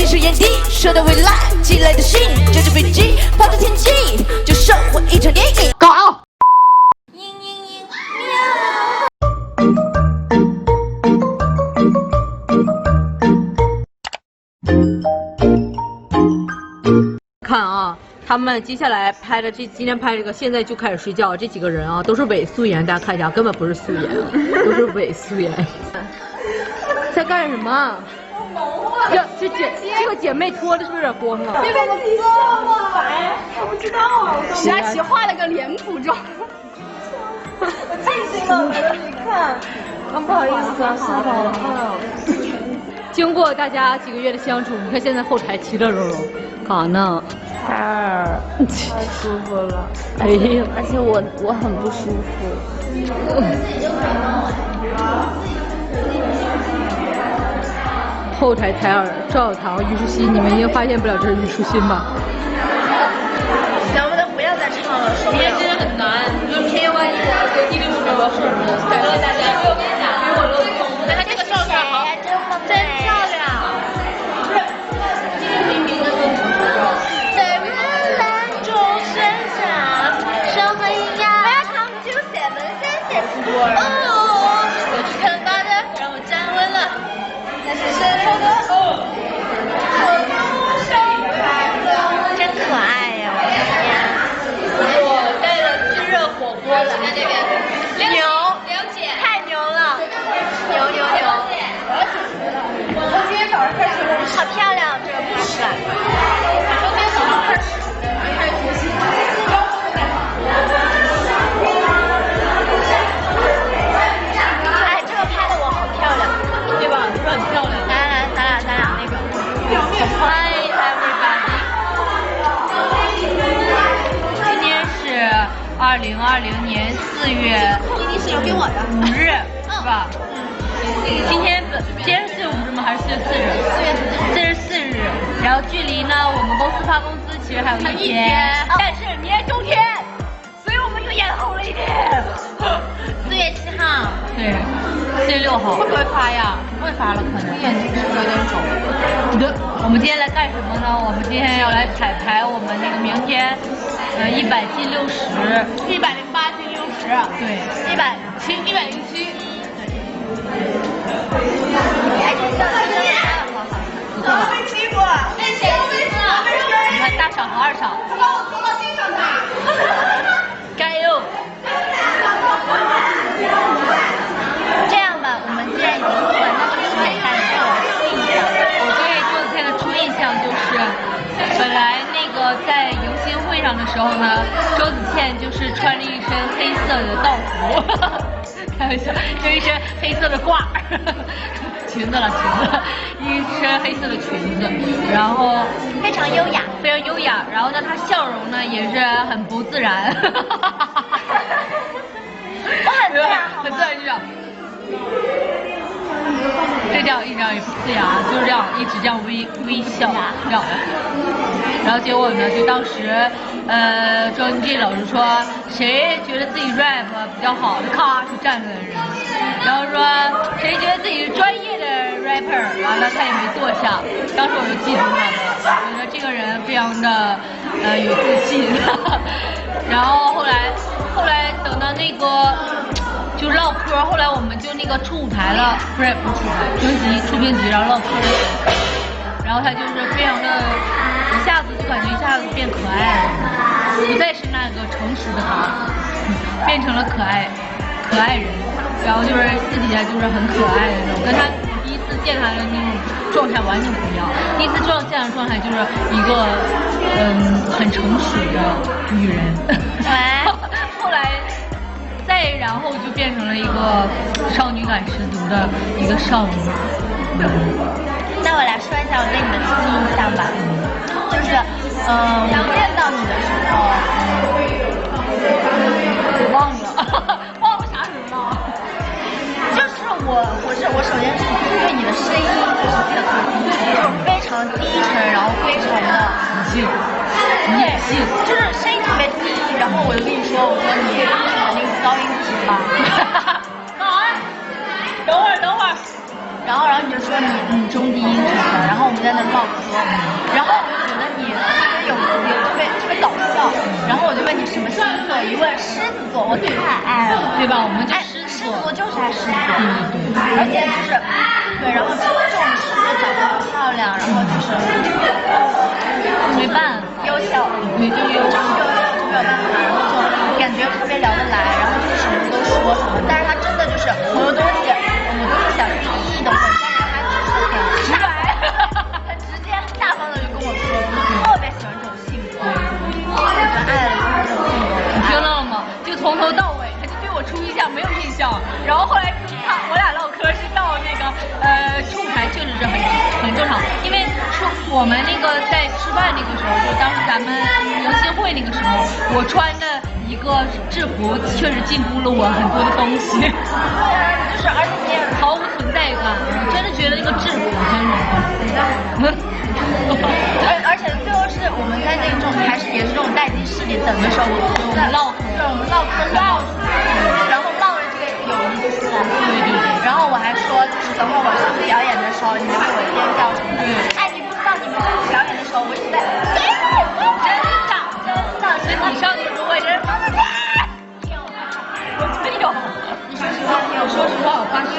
近视眼底，说的未来，寄来的信，飞机，天际，就收获一场电影。搞。看啊，他们接下来拍的这今天拍这个，现在就开始睡觉。这几个人啊，都是伪素颜，大家看一下，根本不是素颜，都是伪素颜。在干什么？这这姐这个姐妹脱的是不是有点光啊？这边的底下吗？我不知道啊。佳琪化了个脸谱妆。我进行了，你看。啊，不好意思啊，吓到了。经过大家几个月的相处，你看现在后台其乐融融，干啥呢？海尔，太舒服了。哎呀，而且我我很不舒服。后台采耳、赵小棠、虞书欣，你们应该发现不了这是虞书欣吧？能不能不要再唱了？今天真的很难，就偏完一会儿，就第六首要是感谢大家，四月一定是留给我的。五日，是吧？今天不，今天是四月五日吗？还是四月四日？四月四日。然后距离呢，我们公司发工资其实还有一一天但是明天中天，所以我们就延后了一天。四月七号。对，四月六号。会不会发呀？不会发了，可能。眼睛是有点肿。的，我们今天来干什么呢？我们今天要来彩排我们那个明天，呃，一百进六十，一百零八进六十。对，一百七一百零七。哎，这个这个好好。不错吧？被欺负，被欺负，被欺负，被欺你看大嫂和二赏，负。我我我经常打。就一身黑色的褂儿，裙子了裙子，一身黑色的裙子，然后非常优雅。非常优雅，然后呢，她笑容呢也是很不自然，我很自然好吗很自？然就这样。就这样一张也不呲牙，就是这样一直这样微微笑，这样。然后结果呢，就当时，呃，周文静老师说，谁觉得自己 rap 比较好的，咔就站出来人。然后说谁觉得自己是专业的 rapper，完了他也没坐下。当时我就记住他了，觉得这个人非常的呃有自信。然后后来后来等到那个。就唠嗑，后来我们就那个出舞台了，不是不出舞台，评级出评级，然后唠嗑的时候，然后他就是非常的，一下子就感觉一下子变可爱了，不再是那个诚实的他，变成了可爱可爱人，然后就是私底下就是很可爱的那种，跟他第一次见他的那种状态完全不一样，第一次撞见的状态就是一个嗯很成熟的女人，后来。再然后就变成了一个少女感十足的一个少女。那我来说一下我对你的初印象吧，就是，嗯，我见到你的时候，我忘了，忘了啥时候了？就是我，我是我首先是对你的声音就是，就是非常低沉，然后非常的你信？对，就是声音特别低，然后我就跟你说，我说你那个高音直吧。然后，然后你就说你你中低音什么的，然后我们在那唠嗑，然后我就觉得你特别有有特别特别搞笑，然后我就问你什么星座，一问狮子座，我太爱了，对吧？我们就哎，狮子座就是爱狮子座，而且就是对，然后这种狮子长得漂亮，然后就是没办法，优秀，你就优就是优秀就没有办法，然后就感觉特别聊得来，然后就是什么都说什么，但是他真我们那个在吃饭那个时候，就当时咱们迎新会那个时候，我穿的一个制服确实禁锢了我很多的东西，就是而且你也毫无存在感，我真的觉得那个制服真是。而而且最后是我们在那种还是也是这种待机室里等的时候，我们在唠嗑对，我们唠嗑唠，然后唠着这个友谊的事，对对对。然后我还说，就是等会儿我上去表演的时候，你们为我尖叫什么的。哎，你表演的时候，我一直在，真的真的，那你上去的时候，我也是。我没有，你说实话，你有说实话，我发誓，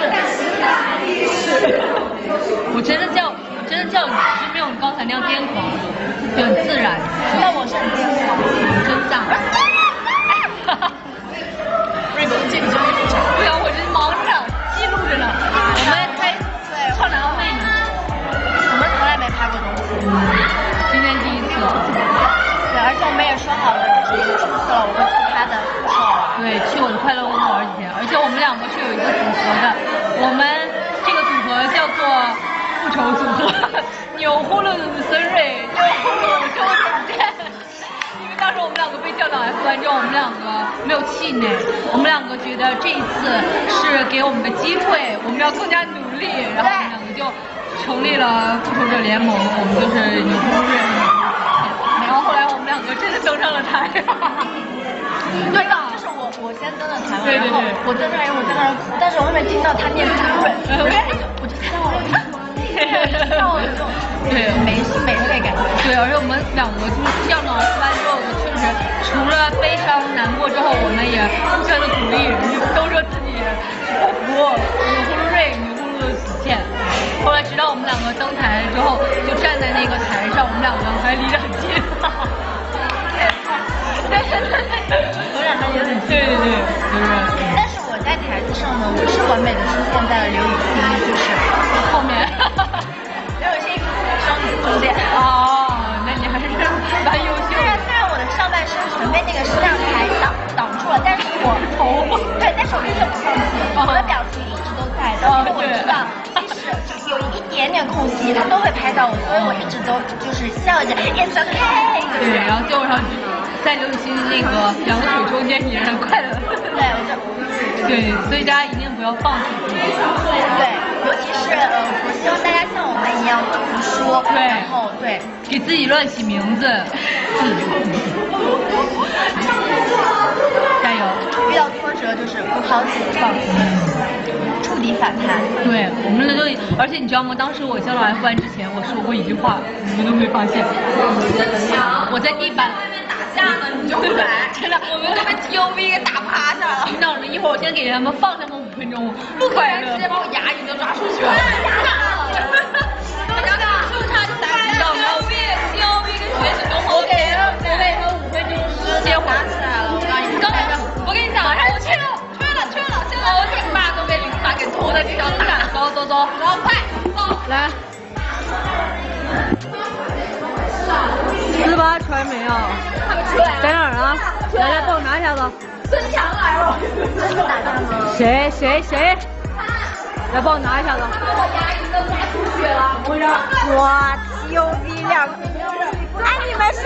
我真的叫，我真的叫你，是没有刚才那样癫狂，就很自然。那我是很癫狂，真的。瑞博这里就好的，我们这个组合叫做复仇组合，钮祜禄孙瑞，钮祜禄周简简。因为当时我们两个被叫到 F 完之后，我们两个没有气馁，我们两个觉得这一次是给我们的机会，我们要更加努力，然后我们两个就成立了复仇者联盟，我们就是钮祜禄。然后后来我们两个真的登上了台。对的，就是我我先登了台然后我在那儿，我在那儿哭，但是我后面听到他念朱瑞，我就我就笑了，笑了，就对没心没肺感觉。对，而且我们两个就是降到了班之后，我确实除了悲伤难过之后，我们也互相的鼓励，都说自己不服钮祜禄瑞、钮祜禄的死线。后来直到我们两个登台之后，就站在那个台上，我们两个还离得很近。对对对还有点对对对，就是但是我在台子上呢，我是完美的出现在了刘雨欣，就是后面。刘雨欣双子中间。哦，那你还是蛮优秀虽然。虽然我的上半身全被那个摄像台挡挡住了，但是我头对，但是我一点不放弃，我的表情一直都在的，因为我知道即使有一点点空隙，他都会拍到我，所以我一直都就是笑着，It's okay。对，然后最后上去，在刘雨欣那个两个腿中间，你是快乐。对，我就对，所以大家一定不要放弃自己。对，尤其是呃，我希望大家像我们一样不服输，对然后对。给自己乱起名字。加油！遇到挫折就是不抛弃不放弃，触底反弹。对，我们都，而且你知道吗？当时我降到 F 班之前，我说过一句话，你们都没发现。我在地板 真的，我们都被 T O V 给打趴下了。领导们，一会儿我先给他们放他们五分钟，不可能。直接把我牙龈都抓出去了。牙打了，刚刚就差就打领导没有 V T O V 跟学习都好。我给了，我给他们五分钟时间打起来了，我告诉你，刚我跟你讲，我去了，去了，去了，现在我顶爸都被领导给拖在地上打。走走走，然后快走，来。四八穿没有？看不出来在哪儿啊？来来，帮我拿一下子。孙强来了，真的打架吗？谁谁谁？来帮我拿一下子。我牙龈都抓出血了，我让哇，牛逼两个！哎，你们是